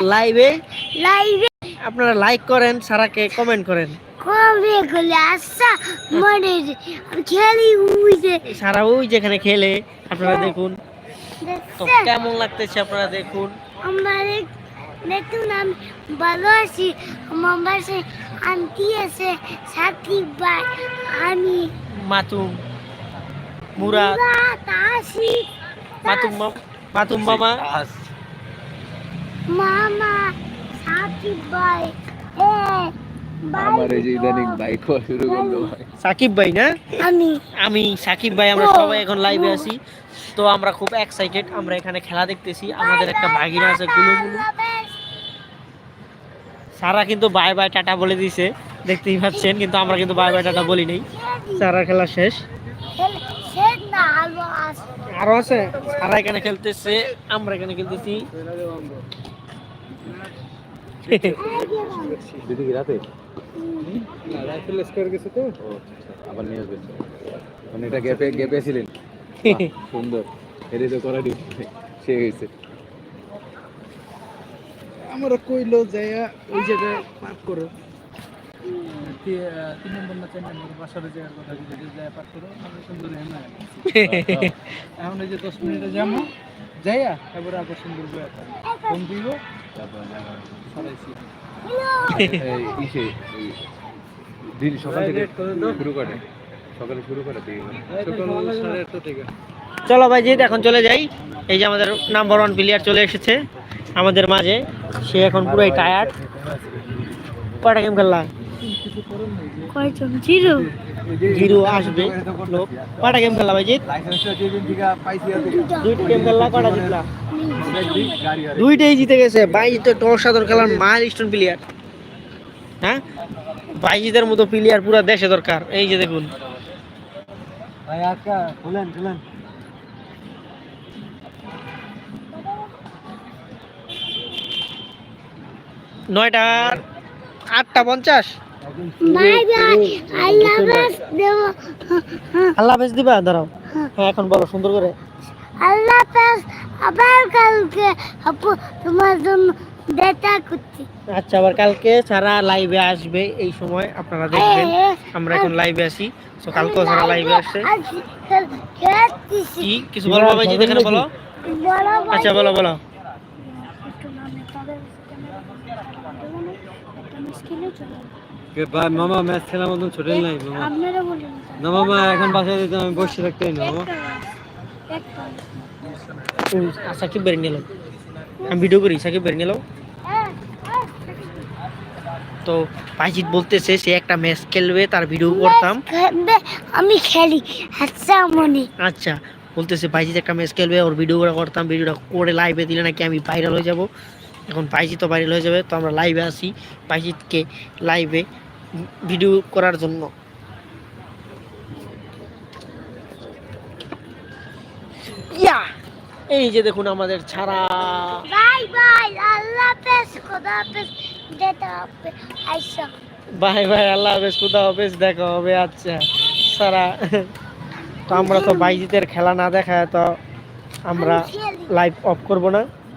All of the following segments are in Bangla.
লাইভে লাইভে আপনারা লাইক করেন সারাকে কমেন্ট করেন। কবে গেলে? আচ্ছা মনে খেলি ওই যে। সারা ওই যেখানে খেলে আপনারা দেখুন। তো কেমন লাগতেছে আপনারা দেখুন? আমার দেখুন আমি ভালো আছি। আমার বাসায় আন্টি আছে সাকিব ভাই আমি। মাতুম মুরাদ। আসিফ মাতুম মাতুম মামা। মামা সাকিব ভাই এ আমার এই যে ইদানিং বাইক শুরু করল ভাই। সাকিব ভাই না? আমি। আমি সাকিব ভাই আমরা সবাই এখন লাইভে আছি। তো আমরা খুব এক্সাইটেড আমরা এখানে খেলা দেখতেছি। আমাদের একটা ভাগিনা আছে গুলুগুলু সারা কিন্তু বাই বাই টাটা বলে দিছে দেখতেই পাচ্ছেন কিন্তু আমরা কিন্তু বাই বাই টাটা বলি নাই। সারা খেলা। শেষ। আছে আরও আছে? সারা এখানে খেলতেছে আমরা এখানে খেলতেছি। দিদি কি রাতে রাইফেল স্কোয়ার গেছে তো আবার নিয়ে আসবেন মানে এটা গ্যাপে গ্যাপে ছিলেন সুন্দর এর তো করা সে হয়েছে আমরা কইলো যাইয়া ওই জায়গায় পার্ক করো। তিন নম্বর না চার নম্বর বাসার জায়গার কথা যদি যায় পার্ক করো আমরা সুন্দর হেমা এখন এই যে দশ মিনিটে যাব যাইয়া এবারে আবার সুন্দর বয়ে ফোন দিব তারপর সরাইছি। ইসে দিন সকাল থেকে Right, করে দাও। শুরু করে সকালে শুরু করে দিই সকাল সাড়ে আটটা থেকে। চলো ভাই জিৎ এখন চলে যাই। এই যে আমাদের নাম্বার ওয়ান প্লেয়ার চলে এসেছে আমাদের মাঝে। সে এখন পুরোই টায়ার্ড কয়টা গেম খেললাম কয়জন? জিরো? জিরো আসবে লোক। কয়টা গেম ভাই দুইটা গেম গাড়ি আর দুইটাই জিতে গেছে। বাইশ তো টস সাদর খেলার মাইল স্টোন প্লেয়ার হ্যাঁ বাইজিদের মতো প্লেয়ার পুরো দেশে দরকার। এই যে দেখুন। ভাই আকা খুলেন খুলেন। নয়টার আটটা পঞ্চাশ? আল্লাহ হাফেজ দেব। দাঁড়াও। হ্যাঁ। এখন বলো সুন্দর করে। আল্লাহ হাফেজ আবার কালকে আপু তোমার জন্য দেখা করছি। আচ্ছা আবার কালকে সারা লাইভে আসবে এই সময় আপনারা দেখবেন। আমরা এখন লাইভে আসি তো কালকেও সারা লাইভে আসছে। কি কিছু বলব ভাই জিৎ এখানে বলো। আচ্ছা বলো বলো। মামা ম্যাচ খেলার মতন ছোটেল নাই মামা। আপনারা বলুন না মামা এখন বাসায় যেতে আমি বসে থাকতে না মামা। উম, সাকিব বেরিয়ে নিলাম আমি ভিডিও করি সাকিব বেরিয়ে নিলাম তো ভাইজিৎ বলতেছে সে একটা ম্যাচ খেলবে তার ভিডিও করতাম। খেলবে, আমি খেলি আচ্ছা মনে। আচ্ছা বলতেছে বাইজিৎ একটা ম্যাচ খেলবে ওর ভিডিও করে করতাম ভিডিওটা করে লাইভে দিলে নাকি আমি ভাইরাল হয়ে যাব। এখন বাইজিৎ তো ভাইরাল হয়ে যাবে তো আমরা লাইভে আসি পাইজিতকে লাইভে ভিডিও করার জন্য। ইয়া! এই যে দেখুন আমাদের ছাড়া। বাই বাই আল্লাহ হাফেজ খোদা হাফেজ দেখা হবে আইসা। বাই বাই আল্লাহ হাফেজ খুদা হাফেজ দেখা হবে আচ্ছা সারা তো আমরা তো বাইজিতের খেলা না দেখায় তো আমরা লাইভ অফ করব না।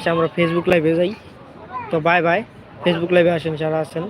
আচ্ছা আমরা ফেসবুক লাইভে যাই। তো বাই বাই ফেসবুক লাইভে আসেন যারা আছেন।